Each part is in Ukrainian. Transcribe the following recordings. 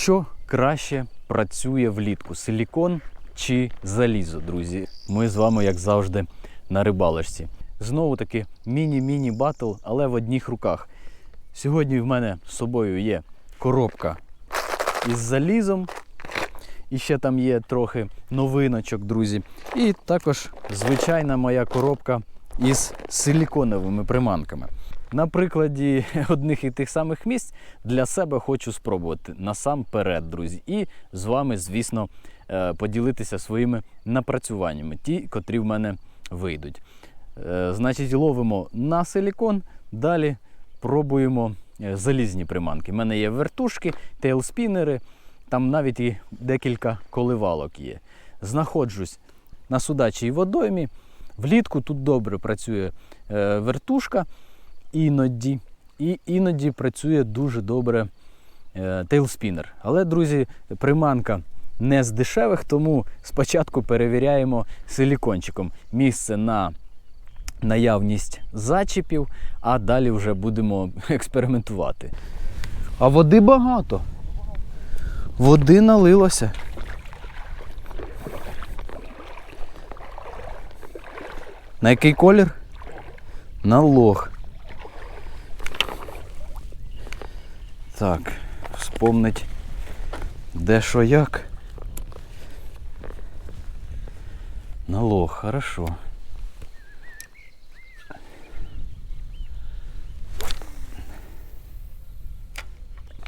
Що краще працює влітку: силікон чи залізо, друзі? Ми з вами, як завжди, на рибалочці. Знову таки міні-міні батл, але в одних руках. Сьогодні в мене з собою є коробка із залізом. І ще там є трохи новиночок, друзі. І також звичайна моя коробка із силіконовими приманками. На прикладі одних і тих самих місць для себе хочу спробувати насамперед, друзі. І з вами, звісно, е, поділитися своїми напрацюваннями, ті, котрі в мене вийдуть. Е, Значить, ловимо на силікон, далі пробуємо е, залізні приманки. У мене є вертушки, тейлспінери, там навіть і декілька коливалок є. Знаходжусь на судачій водоймі. Влітку тут добре працює вертушка іноді. І іноді працює дуже добре е, тейлспінер. Але, друзі, приманка не з дешевих, тому спочатку перевіряємо силікончиком місце на наявність зачіпів, а далі вже будемо експериментувати. А води багато. Води налилося. На який колір? На лох. Так, вспомнить де що як. На лох, хорошо.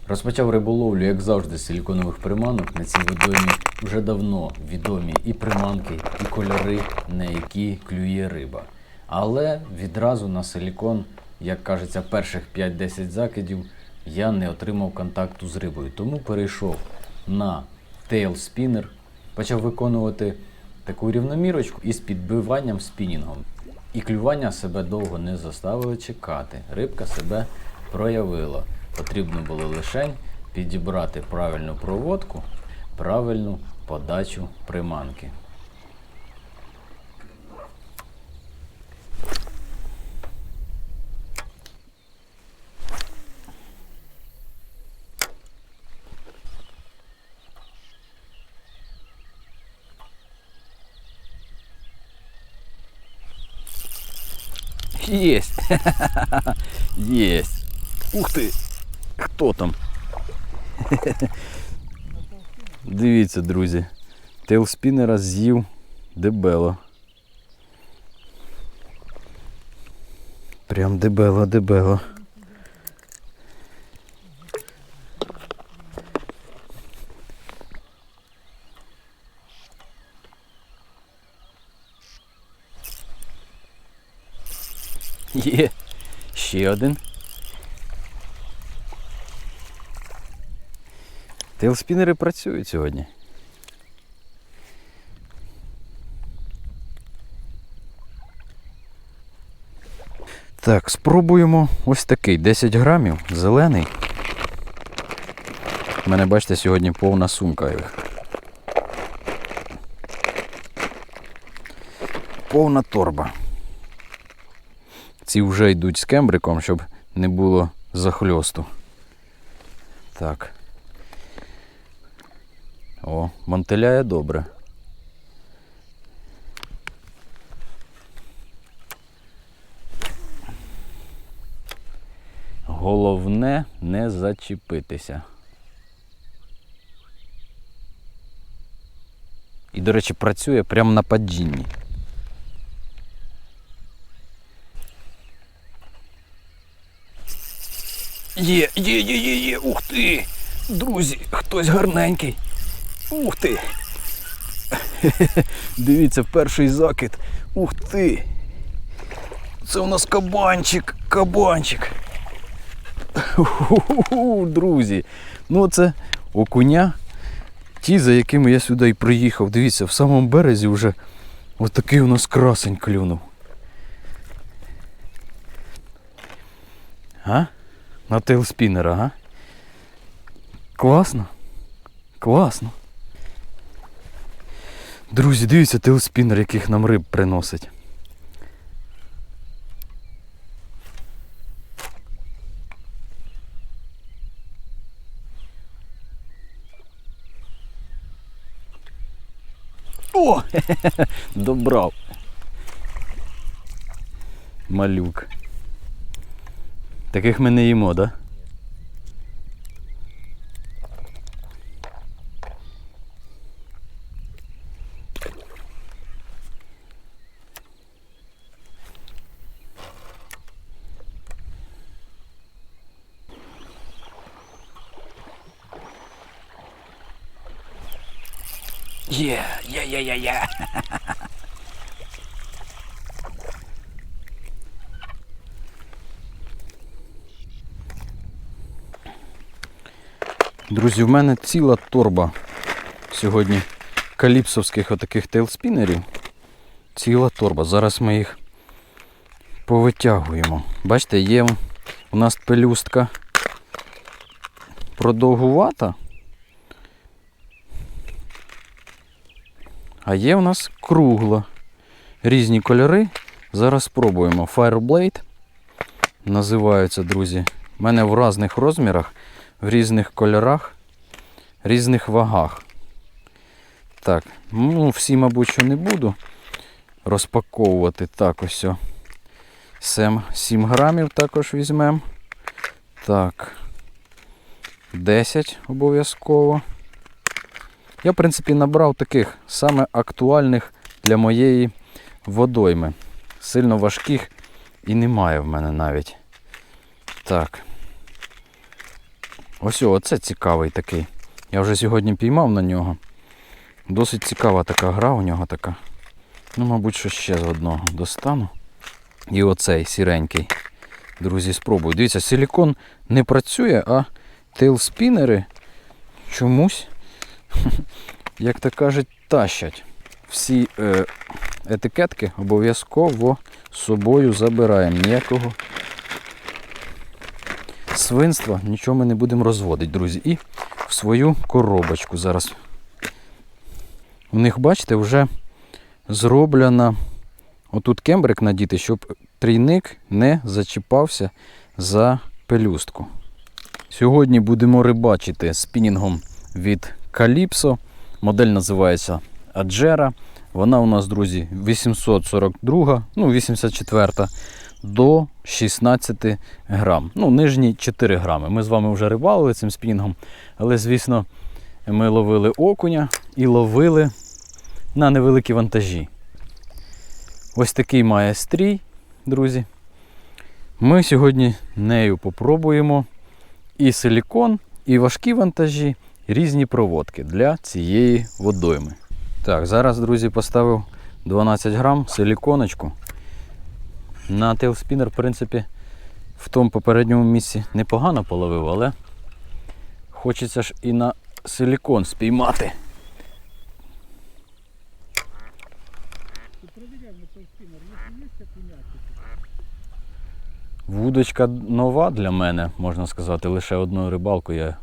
Розпочав риболовлю, як завжди, з силіконових приманок. На цій водоймі вже давно відомі і приманки, і кольори, на які клює риба. Але відразу на силікон, як кажеться, перших 5-10 закидів я не отримав контакту з рибою. Тому перейшов на тейл спінер, почав виконувати таку рівномірочку із підбиванням спінінгом. І клювання себе довго не заставило чекати. Рибка себе проявила. Потрібно було лише підібрати правильну проводку, правильну подачу приманки. Есть! Есть! Ух ти! Хто там? Дивіться, друзі. Тейлспінера з'їв дебело. Прям дебело, дебело. Є, ще один. Тейлспінери працюють сьогодні. Так, спробуємо ось такий 10 грамів, зелений. У мене, бачите, сьогодні повна сумка їх. Повна торба. Ці вже йдуть з кембриком, щоб не було захльосту. Так. О, мантиляє добре. Головне не зачепитися. І, до речі, працює прямо на падінні. Є, є, є, є, є, ух ти! Друзі, хтось гарненький. Ух ти! Дивіться, перший закид. Ух ти! Це у нас кабанчик, кабанчик. Друзі. Ну це окуня. Ті, за якими я сюди і приїхав. Дивіться, в самому березі вже отакий у нас красень клюнув. А? на тейлспінера, га? Класно. Класно. Друзі, дивіться тейлспінер, яких нам риб приносить. О! Добрав. Малюк. Таких ми не їмо, так? Да? Є, є, є, є, є. Друзі, в мене ціла торба сьогодні каліпсовських отаких тейлспінерів. Ціла торба. Зараз ми їх повитягуємо. Бачите, є у нас пелюстка продовгувата. А є у нас кругла. Різні кольори. Зараз спробуємо. Fireblade називаються, друзі. У мене в різних розмірах, в різних кольорах, різних вагах. Так, ну всі, мабуть, що не буду розпаковувати. Так, ось. о. Сем 7 грамів також візьмемо. Так. 10 обов'язково. Я, в принципі, набрав таких саме актуальних для моєї водойми. Сильно важких і немає в мене навіть. Так. Ось оце цікавий такий. Я вже сьогодні піймав на нього. Досить цікава така гра у нього така. Ну, мабуть, що ще з одного достану. І оцей сіренький. Друзі, спробую. Дивіться, силікон не працює, а тейлспінери чомусь як то кажуть, тащать. Всі е, етикетки обов'язково з собою забираємо. Ніякого свинства нічого ми не будемо розводити, друзі. І в свою коробочку зараз. У них, бачите, вже зроблена отут кембрик надіти, щоб трійник не зачіпався за пелюстку. Сьогодні будемо рибачити спінінгом від Calypso. Модель називається Аджера. Вона у нас, друзі, 842, ну 84 до 16 грам. Ну, нижні 4 грами. Ми з вами вже рибалили цим спінгом, але, звісно, ми ловили окуня і ловили на невеликі вантажі. Ось такий має стрій, друзі. Ми сьогодні нею попробуємо і силікон, і важкі вантажі, і різні проводки для цієї водойми. Так, зараз, друзі, поставив 12 грам силіконочку. На тейлспінер, в принципі, в тому попередньому місці непогано половив, але хочеться ж і на силікон спіймати. Вудочка нова для мене, можна сказати, лише одну рибалку я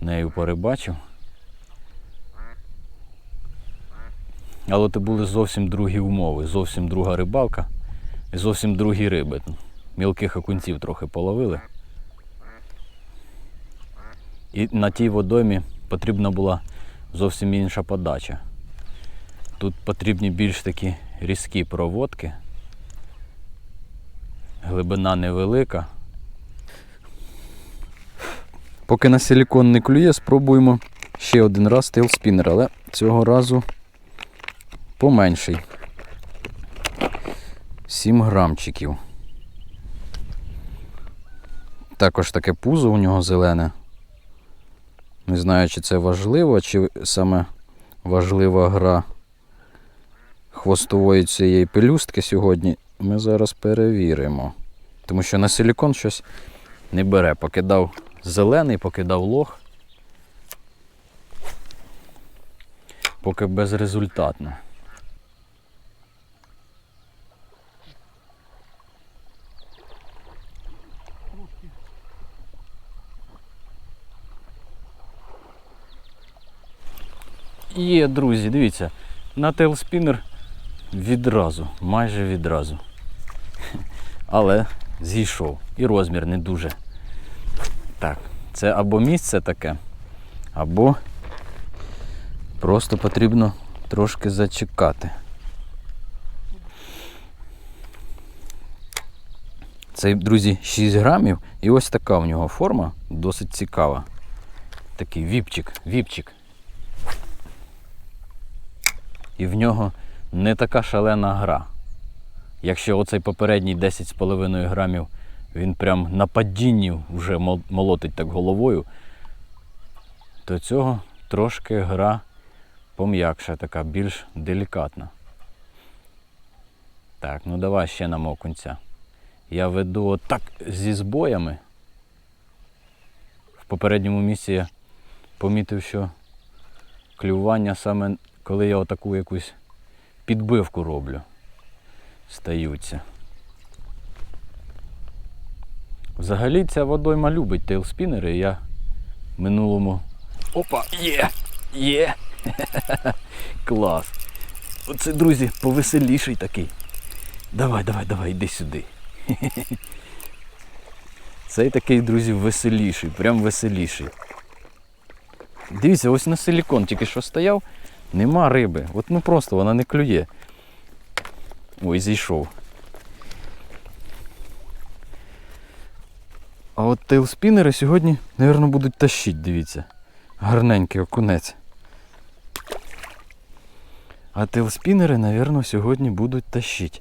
нею порибачив. Але це були зовсім другі умови, зовсім друга рибалка зовсім другі риби. Мілких окунців трохи половили. І на тій водоймі потрібна була зовсім інша подача. Тут потрібні більш такі різкі проводки. Глибина невелика. Поки на силікон не клює, спробуємо ще один раз тейлспінер, але цього разу поменший. 7 грамчиків. Також таке пузо у нього зелене. Не знаю, чи це важливо, чи саме важлива гра хвостової цієї пелюстки сьогодні. Ми зараз перевіримо. Тому що на силікон щось не бере. Покидав зелений, покидав лох. Поки безрезультатно. Є, друзі, дивіться, на тейлспінер відразу, майже відразу. Але зійшов. І розмір не дуже. Так, це або місце таке, або просто потрібно трошки зачекати. Це, друзі, 6 грамів. І ось така в нього форма, досить цікава. Такий віпчик, віпчик. І в нього не така шалена гра. Якщо оцей попередній 10,5 грамів, він прям на падінні вже молотить так головою, то цього трошки гра пом'якша, така більш делікатна. Так, ну давай ще на окунця. Я веду отак зі збоями. В попередньому місці я помітив, що клювання саме коли я отаку якусь підбивку роблю, стаються. Взагалі ця водойма любить тейлспінери. Я минулому. Опа! Є! Є! Клас! Оце, друзі, повеселіший такий. Давай, давай, давай, йди сюди. Цей такий, друзі, веселіший, прям веселіший. Дивіться, ось на силікон тільки що стояв, нема риби. От ну просто вона не клює. Ой, зійшов. А от тейлспінери сьогодні, мабуть, будуть тащити, дивіться. Гарненький окунець. А тейлспінери, мабуть, сьогодні будуть тащити.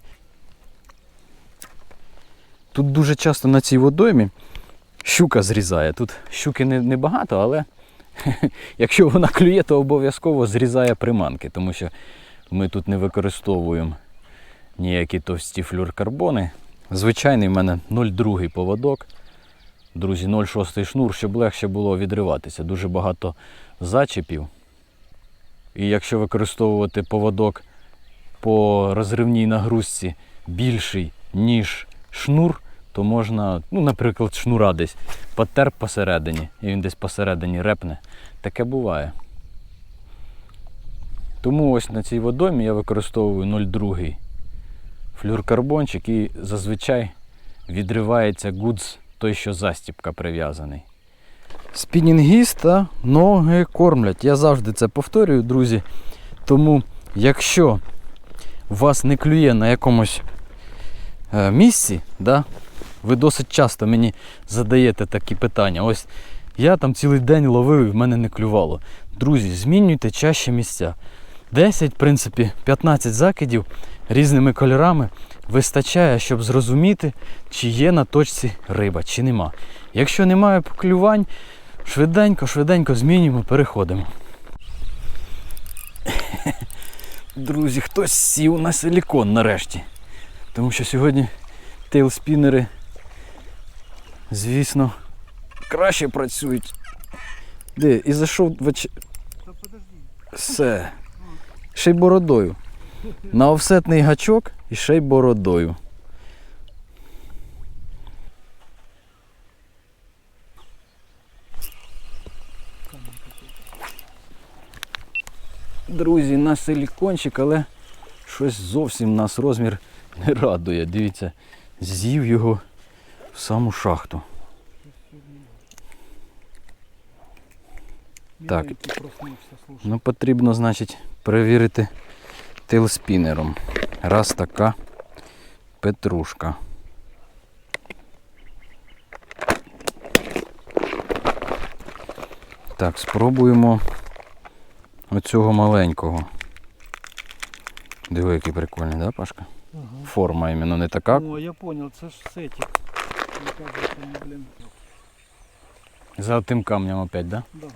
Тут дуже часто на цій водоймі щука зрізає. Тут щуки не, не багато, але якщо вона клює, то обов'язково зрізає приманки, тому що ми тут не використовуємо ніякі товсті флюркарбони. Звичайний в мене 0,2 поводок. Друзі, 0,6 шнур, щоб легше було відриватися. Дуже багато зачепів. І якщо використовувати поводок по розривній нагрузці більший, ніж шнур, то можна, ну, наприклад, шнура десь потерп посередині, і він десь посередині репне. Таке буває. Тому ось на цій водомі я використовую 0,2 флюркарбончик і зазвичай відривається гудз той, що застіпка прив'язаний. Спінінгіста ноги кормлять. Я завжди це повторюю, друзі. Тому, якщо вас не клює на якомусь е, місці, да, ви досить часто мені задаєте такі питання. Ось я там цілий день ловив і в мене не клювало. Друзі, змінюйте чаще місця. 10, в принципі, 15 закидів різними кольорами вистачає, щоб зрозуміти, чи є на точці риба, чи нема. Якщо немає поклювань, швиденько, швиденько змінюємо, переходимо. Друзі, хтось сів на силікон нарешті. Тому що сьогодні тейлспінери, звісно, краще працюють. Де? І зайшов в оч... Все. Ще й бородою. На офсетний гачок і ще й бородою. Друзі, на силікончик, але щось зовсім нас розмір не радує. Дивіться, з'їв його в саму шахту. Так. Ну, потрібно, значить, перевірити тейлспінером. Раз така петрушка. Так, спробуємо оцього маленького. Диви, який прикольний, да, Пашка? Ага. Форма іменно не така. О, я понял, це ж сетик. Блин, За тим камнем опять, да? да.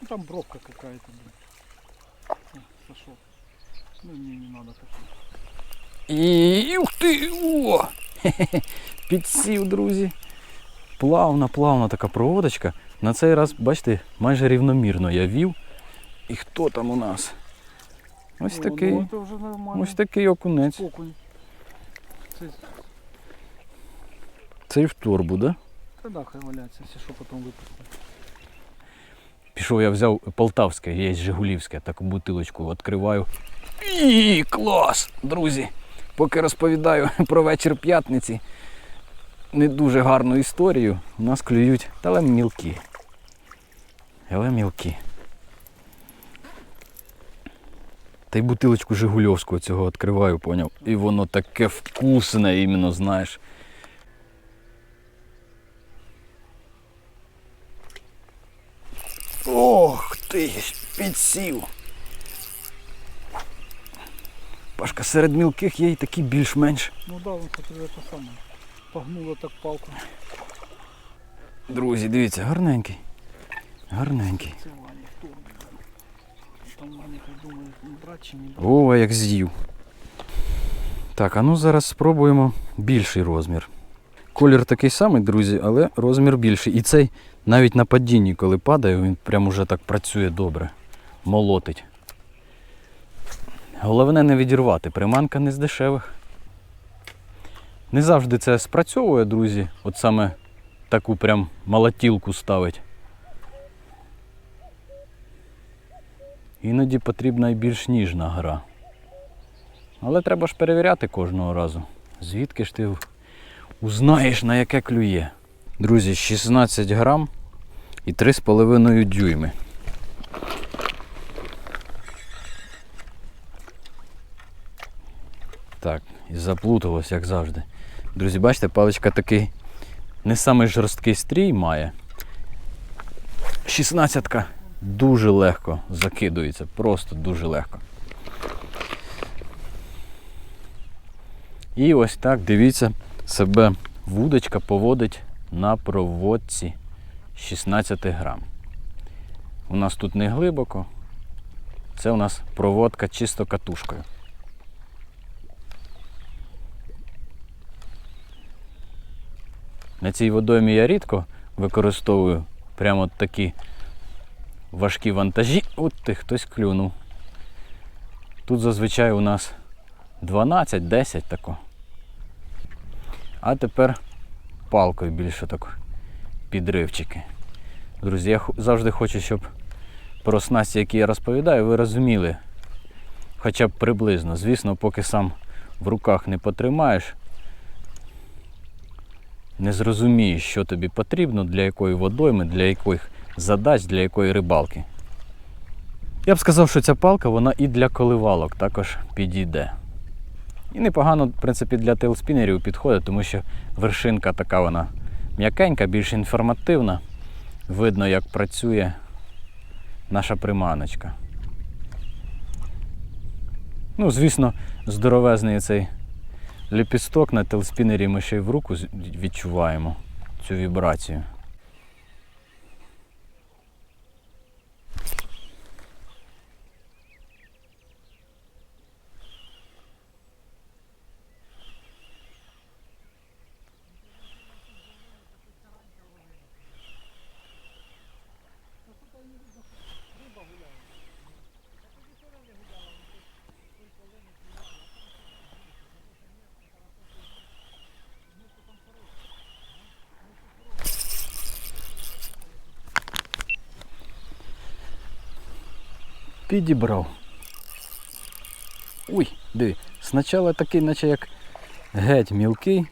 Ну там бровка какая-то, блин. Сошел. Ну мне не надо пошел. І ух ти! О! Підсів, друзі. Плавна, плавна така проводочка. На цей раз, бачите, майже рівномірно я вів. І хто там у нас? Ось О, такий. Ну. Ось такий окунець. Окунь. Це, Це і в торбу, да? та да, хай валяється, якщо що потім випустити. Пішов, я взяв полтавське, є Жигулівське, таку бутилочку відкриваю. І клас! Друзі! Поки розповідаю про вечір п'ятниці, не дуже гарну історію. У нас клюють, та але мілкі. Але мілкі. Та й бутилочку Жигульовського цього відкриваю, поняв. І воно таке вкусне, іменно, знаєш. Ох ти, підсів. Пашка, серед мілких є й такі більш-менш. Ну да, он хоть это самое. Погнула так палку. Друзі, дивіться, гарненький. Гарненький. Це Ваня, хто? Там Ваня хай думає, ну, брать чи не брать. Вова як з'їв. Так, а ну зараз спробуємо більший розмір. Колір такий самий, друзі, але розмір більший. І цей навіть на падінні, коли падає, він прям уже так працює добре. Молотить. Головне не відірвати. Приманка не з дешевих. Не завжди це спрацьовує, друзі. От саме таку прям молотілку ставить. Іноді потрібна і більш ніжна гра. Але треба ж перевіряти кожного разу. Звідки ж ти узнаєш, на яке клює. Друзі, 16 грам і 3,5 дюйми. Так, і заплуталось, як завжди. Друзі, бачите, паличка такий не самий жорсткий стрій має. 16-ка дуже легко закидується, просто дуже легко. І ось так, дивіться, себе вудочка поводить на проводці 16 грам. У нас тут не глибоко. Це у нас проводка чисто катушкою. На цій водоймі я рідко використовую прямо такі важкі вантажі. От ти хтось клюнув. Тут зазвичай у нас 12-10 тако. А тепер палкою більше так підривчики. Друзі, я завжди хочу, щоб про снасті, які я розповідаю, ви розуміли хоча б приблизно. Звісно, поки сам в руках не потримаєш, не зрозумієш, що тобі потрібно, для якої водойми, для яких задач, для якої рибалки. Я б сказав, що ця палка вона і для коливалок також підійде. І непогано, в принципі, для тейлспінерів підходить, тому що вершинка така вона м'якенька, більш інформативна. Видно, як працює наша приманочка. Ну, звісно, здоровезний цей ліпісток на телспінері ми ще й в руку відчуваємо цю вібрацію. Підібрав. Ой, диви, спочатку такий, наче як геть мілкий.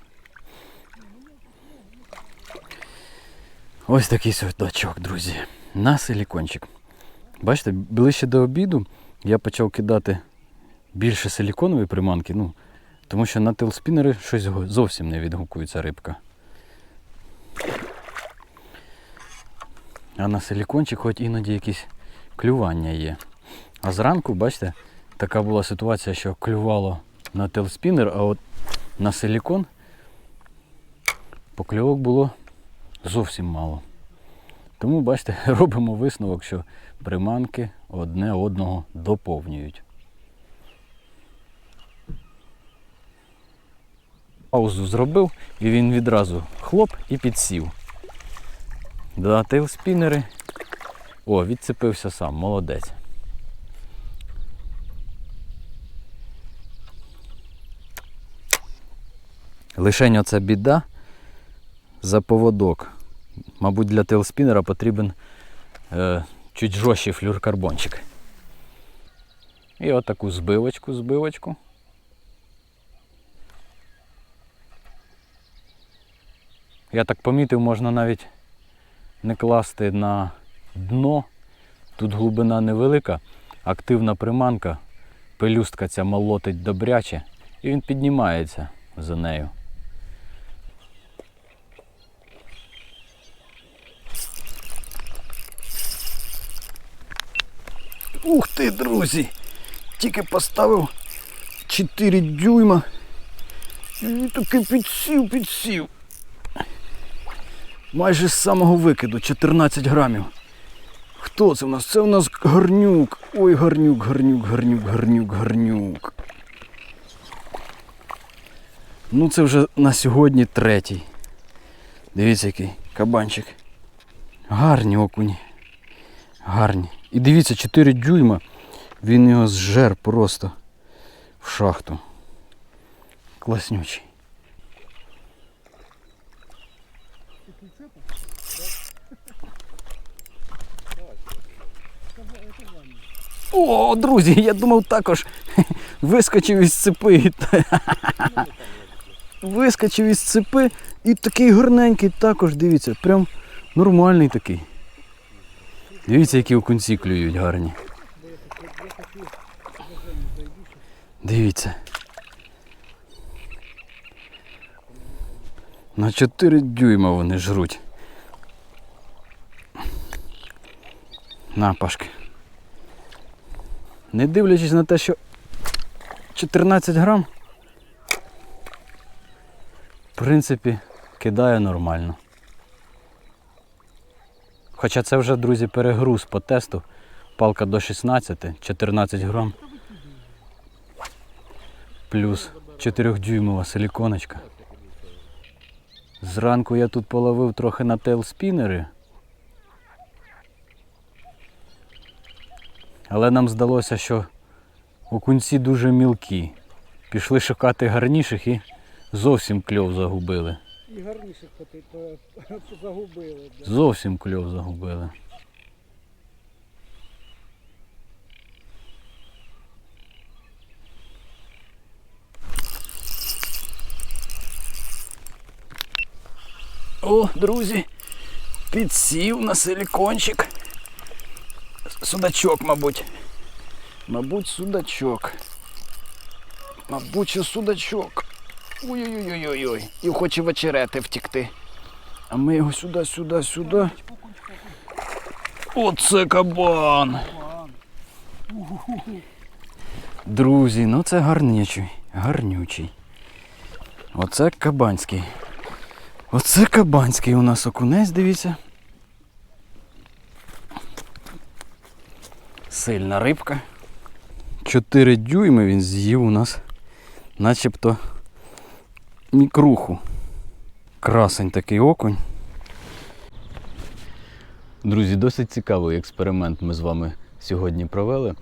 Ось такий судачок, друзі. На силікончик. Бачите, ближче до обіду я почав кидати більше силіконової приманки, ну, тому що на телспінери щось зовсім не відгукується рибка. А на силікончик хоч іноді якісь клювання є. А зранку, бачите, така була ситуація, що клювало на телспінер, а от на силікон покльовок було зовсім мало. Тому, бачите, робимо висновок, що приманки одне одного доповнюють. Паузу зробив і він відразу хлоп і підсів. Да, тейлспінери. О, відцепився сам, молодець. Лишень оця біда за поводок. Мабуть, для тейлспінера потрібен е, чуть жорсткий флюркарбончик. І отаку збивочку, збивочку. Я так помітив, можна навіть не класти на дно. Тут глибина невелика, активна приманка Пелюстка ця молотить добряче, і він піднімається за нею. Ух ти, друзі! Тільки поставив 4 дюйма. І таки підсів, підсів. Майже з самого викиду 14 грамів. Хто це в нас? Це у нас гарнюк. Ой, гарнюк, гарнюк, гарнюк, гарнюк, гарнюк. Ну це вже на сьогодні третій. Дивіться, який кабанчик. Гарні окуні. Гарні. І дивіться, 4 дюйма. Він його зжер просто в шахту. Класнючий. О, друзі, я думав також вискочив із цепи. Вискочив із цепи і такий гарненький також, дивіться, прям нормальний такий. Дивіться, які окунці клюють гарні. Дивіться. На 4 дюйма вони жруть. На, Пашки. Не дивлячись на те, що 14 грам, в принципі, кидає нормально. Хоча це вже, друзі, перегруз по тесту. Палка до 16, 14 грам. Плюс 4-дюймова силіконочка. Зранку я тут половив трохи на тейлспінери. Але нам здалося, що окунці дуже мілкі. Пішли шукати гарніших і зовсім кльов загубили. І гарніших поти- по- загубили. Да. Зовсім кльов загубили. О, друзі, підсів на силікончик. Судачок, мабуть. Мабуть, судачок. Мабуть, судачок. Ой-ой-ой-ой-ой. І хоче в очерети втікти. А ми його сюди, сюди, сюди. Оце кабан. Друзі, ну це гарнючий, гарнючий. Оце кабанський. Оце кабанський у нас окунець, дивіться. Сильна рибка. Чотири дюйми він з'їв у нас начебто мікруху. Красень такий окунь. Друзі, досить цікавий експеримент ми з вами сьогодні провели.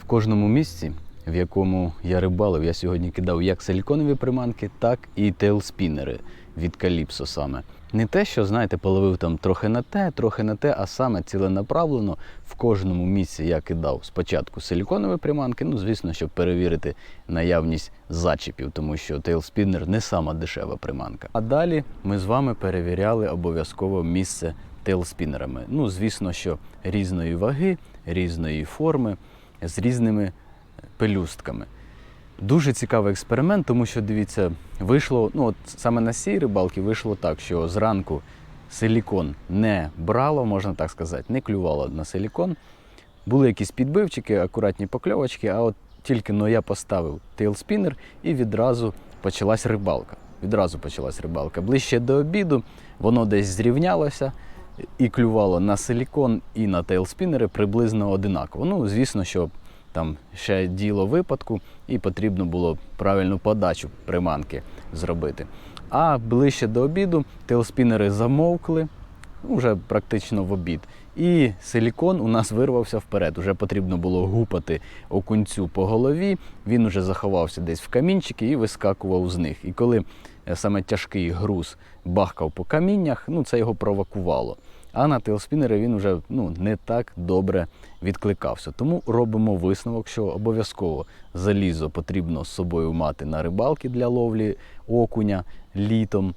В кожному місці, в якому я рибалив, я сьогодні кидав як силіконові приманки, так і тейлспінери від Каліпсо саме. Не те, що, знаєте, половив там трохи на те, трохи на те, а саме ціленаправлено в кожному місці я кидав спочатку силіконові приманки, ну, звісно, щоб перевірити наявність зачіпів, тому що тейлспінер не сама дешева приманка. А далі ми з вами перевіряли обов'язково місце тейлспінерами. Ну, звісно, що різної ваги, різної форми, з різними пелюстками. Дуже цікавий експеримент, тому що дивіться, вийшло, ну от саме на цій рибалці вийшло так, що зранку силікон не брало, можна так сказати, не клювало на силікон. Були якісь підбивчики, акуратні покльовочки, а от тільки но я поставив тейлспінер і відразу почалась рибалка. Відразу почалась рибалка. Ближче до обіду воно десь зрівнялося і клювало на силікон і на тейлспінери приблизно одинаково. Ну, звісно, що там ще діло випадку, і потрібно було правильну подачу приманки зробити. А ближче до обіду тейлспінери замовкли, ну, вже практично в обід. І силікон у нас вирвався вперед. Уже потрібно було гупати окунцю по голові. Він уже заховався десь в камінчики і вискакував з них. І коли е, саме тяжкий груз бахкав по каміннях, ну це його провокувало. А на тейлспінери він вже ну, не так добре відкликався. Тому робимо висновок, що обов'язково залізо потрібно з собою мати на рибалки для ловлі окуня літом.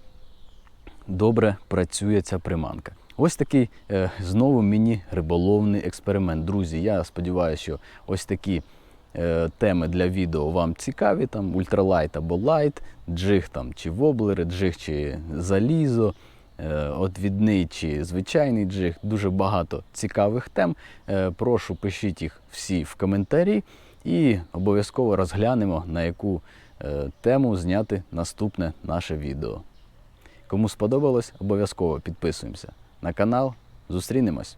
Добре працює ця приманка. Ось такий е, знову міні-риболовний експеримент. Друзі, я сподіваюся, що ось такі е, теми для відео вам цікаві, там ультралайт або лайт, джиг там чи воблери, джиг чи залізо, одвідний чи звичайний джиг. Дуже багато цікавих тем. Е, Прошу пишіть їх всі в коментарі і обов'язково розглянемо, на яку е, тему зняти наступне наше відео. Кому сподобалось, обов'язково підписуємося на канал. Зустрінемось.